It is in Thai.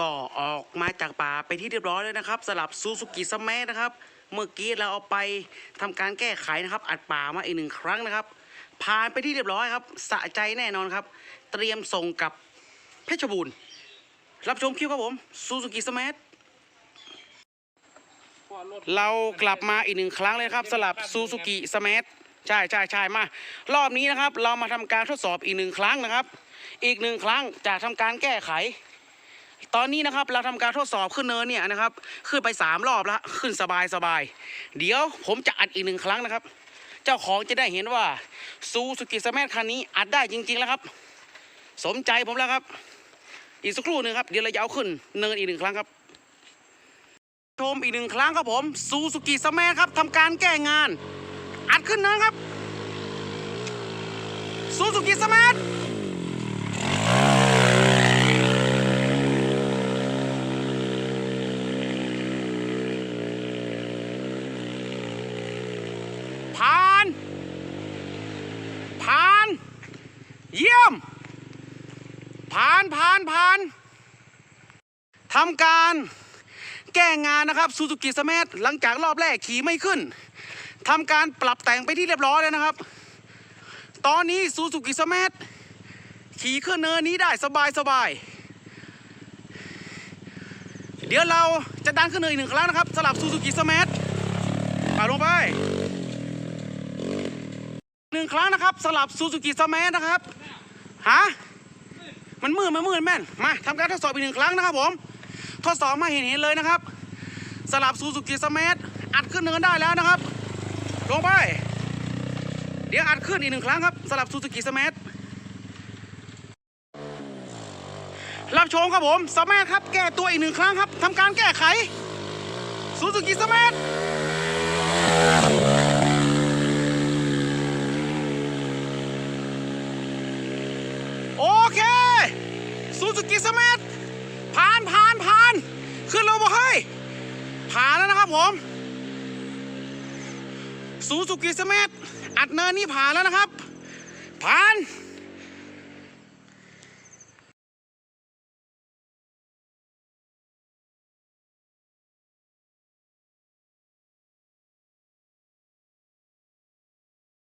ก็ออกมาจากป่าไปที่เรียบร้อยเลยนะครับสลับซูซูกิสแมทนะครับ เมื่อกี้เราเอาไปทำการแก้ไขนะครับ อัดป่ามาอีกหนึ่งครั้งนะครับ ผ่านไปที่เรียบร้อยครับสะใจแน่นอนครับ เตรียมส่งกับเพชรบูรณ์รับชมคลิปครับผมซูซูกิสแมทเรากลับมาอีกหนึ่งครั้งเลยครับสลับซูซูกิสแมทใช่ใช่ใช่มารอบนี้นะครับ เรามาทำการทดสอบอีกหนึ่งครั้งนะครับ อีกหนึ่งครั้งจะทำการแก้ไข ตอนนี้นะครับเราทำการทดสอบขึ้นเนินเนี่ยนะครับ ขึ้นไปสามรอบแล้วขึ้นสบายสบายเดี๋ยวผมจะอัดอีกหนึ่งครั้งนะครับ เจ้าของจะได้เห็นว่าซูซูกิสแมทคันนี้อัดได้จริง ๆ แล้วครับ สมใจผมแล้วครับ อีกสักครู่หนึ่งครับเดี๋ยวเราจะเอาขึ้นเนินอีกหนึ่งครั้งครับ ชมอีกหนึ่งครั้งครับผมซูซูกิสแมทครับทำการแก้งาน อัดขึ้นเนินครับซูซูกิสแมท ผ่าน ผ่าน เยี่ยม ผ่านผ่านผ่านทำการแก้งานนะครับซูซูกิสแมทหลังจากรอบแรกขี่ไม่ขึ้นทำการปรับแต่งไปที่เรียบร้อยแล้วนะครับ ตอนนี้ซูซูกิสแมทขี่ขึ้นเนินนี้ได้สบายสบายเดี๋ยวเราจะดันขึ้นเนินอีกหนึ่งครั้งนะครับสลับซูซูกิสแมทปาลงไป นึ่งครั้งนะครับ สลับซูซูกิสแมทนะครับฮะมันมืดมันมืดแม่นมาทำการทดสอบอีกหนึ่งครั้งนะครับผมทดสอบมาเห็นเห็นเลยนะครับ สลับซูซูกิสแมทอัดขึ้นเนินได้แล้วนะครับ ลงไป เดี๋ยวอัดขึ้นอีกหนึ่งครั้งครับ สลับซูซูกิสแมทรับชมครับผมสแมทครับ แก้ตัวอีกหนึ่งครั้งครับทำการแก้ไขซูซูกิสแมทโอเค ซูซูกิสแมทผ่านผ่านผ่านขึ้นแล้วบอกเฮ้ยผ่านแล้วนะครับผมซูซูกิสแมทอัดเนินนี่ผ่านแล้วนะครับ ผ่าน